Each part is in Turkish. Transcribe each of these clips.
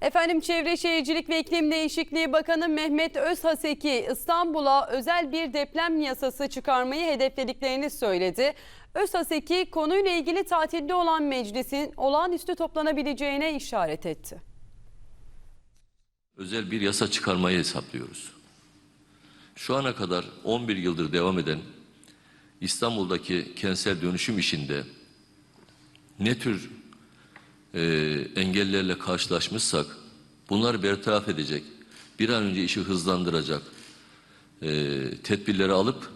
Efendim Çevre Şehircilik ve İklim Değişikliği Bakanı Mehmet Özhaseki İstanbul'a özel bir deprem yasası çıkarmayı hedeflediklerini söyledi. Özhaseki konuyla ilgili tatilde olan meclisin olağanüstü toplanabileceğine işaret etti. özel bir yasa çıkarmayı hesaplıyoruz. Şu ana kadar 11 yıldır devam eden İstanbul'daki kentsel dönüşüm işinde ne tür e, engellerle karşılaşmışsak bunları bertaraf edecek, bir an önce işi hızlandıracak e, tedbirleri alıp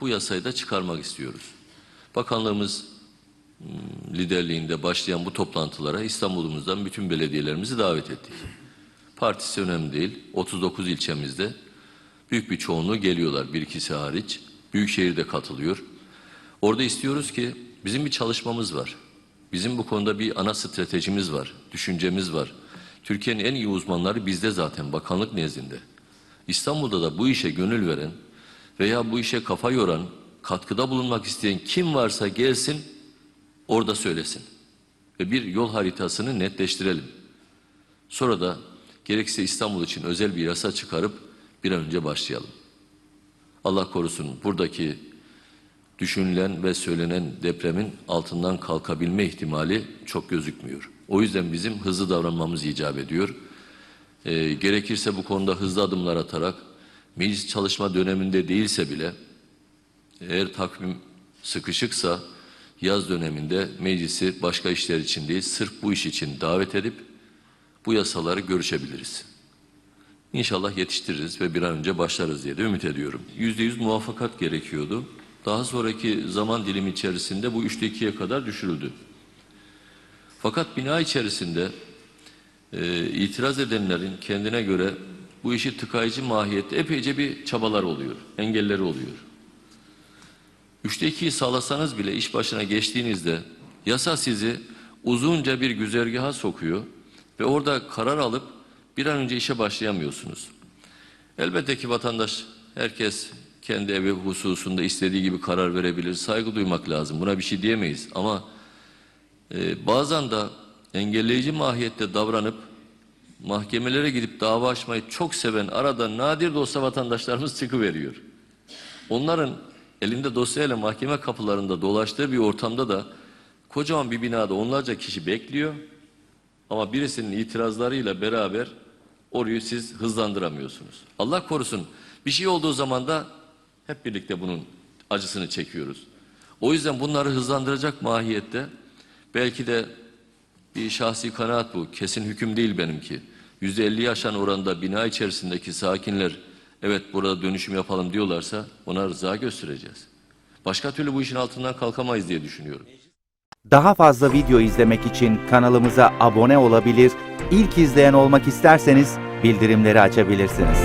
bu yasayı da çıkarmak istiyoruz. Bakanlığımız m, liderliğinde başlayan bu toplantılara İstanbul'umuzdan bütün belediyelerimizi davet ettik. Partisi önemli değil. 39 ilçemizde büyük bir çoğunluğu geliyorlar bir ikisi hariç. Büyükşehir de katılıyor. Orada istiyoruz ki bizim bir çalışmamız var. Bizim bu konuda bir ana stratejimiz var, düşüncemiz var. Türkiye'nin en iyi uzmanları bizde zaten bakanlık nezdinde. İstanbul'da da bu işe gönül veren veya bu işe kafa yoran, katkıda bulunmak isteyen kim varsa gelsin orada söylesin. Ve bir yol haritasını netleştirelim. Sonra da gerekse İstanbul için özel bir yasa çıkarıp bir an önce başlayalım. Allah korusun buradaki düşünülen ve söylenen depremin altından kalkabilme ihtimali çok gözükmüyor. O yüzden bizim hızlı davranmamız icap ediyor. Ee, gerekirse bu konuda hızlı adımlar atarak meclis çalışma döneminde değilse bile eğer takvim sıkışıksa yaz döneminde meclisi başka işler için değil sırf bu iş için davet edip bu yasaları görüşebiliriz. İnşallah yetiştiririz ve bir an önce başlarız diye de ümit ediyorum. Yüzde yüz muvaffakat gerekiyordu. Daha sonraki zaman dilimi içerisinde bu üçte ikiye kadar düşürüldü. Fakat bina içerisinde e, itiraz edenlerin kendine göre bu işi tıkayıcı mahiyette epeyce bir çabalar oluyor, engelleri oluyor. Üçte ikiyi sağlasanız bile iş başına geçtiğinizde yasa sizi uzunca bir güzergaha sokuyor ve orada karar alıp bir an önce işe başlayamıyorsunuz. Elbette ki vatandaş herkes kendi evi hususunda istediği gibi karar verebilir. Saygı duymak lazım. Buna bir şey diyemeyiz. Ama e, bazen de engelleyici mahiyette davranıp mahkemelere gidip dava açmayı çok seven arada nadir de olsa vatandaşlarımız çıkıveriyor. Onların elinde dosyayla mahkeme kapılarında dolaştığı bir ortamda da kocaman bir binada onlarca kişi bekliyor. Ama birisinin itirazlarıyla beraber orayı siz hızlandıramıyorsunuz. Allah korusun bir şey olduğu zaman da hep birlikte bunun acısını çekiyoruz. O yüzden bunları hızlandıracak mahiyette belki de bir şahsi kanaat bu. Kesin hüküm değil benimki. Yüzde elli yaşan oranda bina içerisindeki sakinler evet burada dönüşüm yapalım diyorlarsa ona rıza göstereceğiz. Başka türlü bu işin altından kalkamayız diye düşünüyorum. Daha fazla video izlemek için kanalımıza abone olabilir, ilk izleyen olmak isterseniz bildirimleri açabilirsiniz.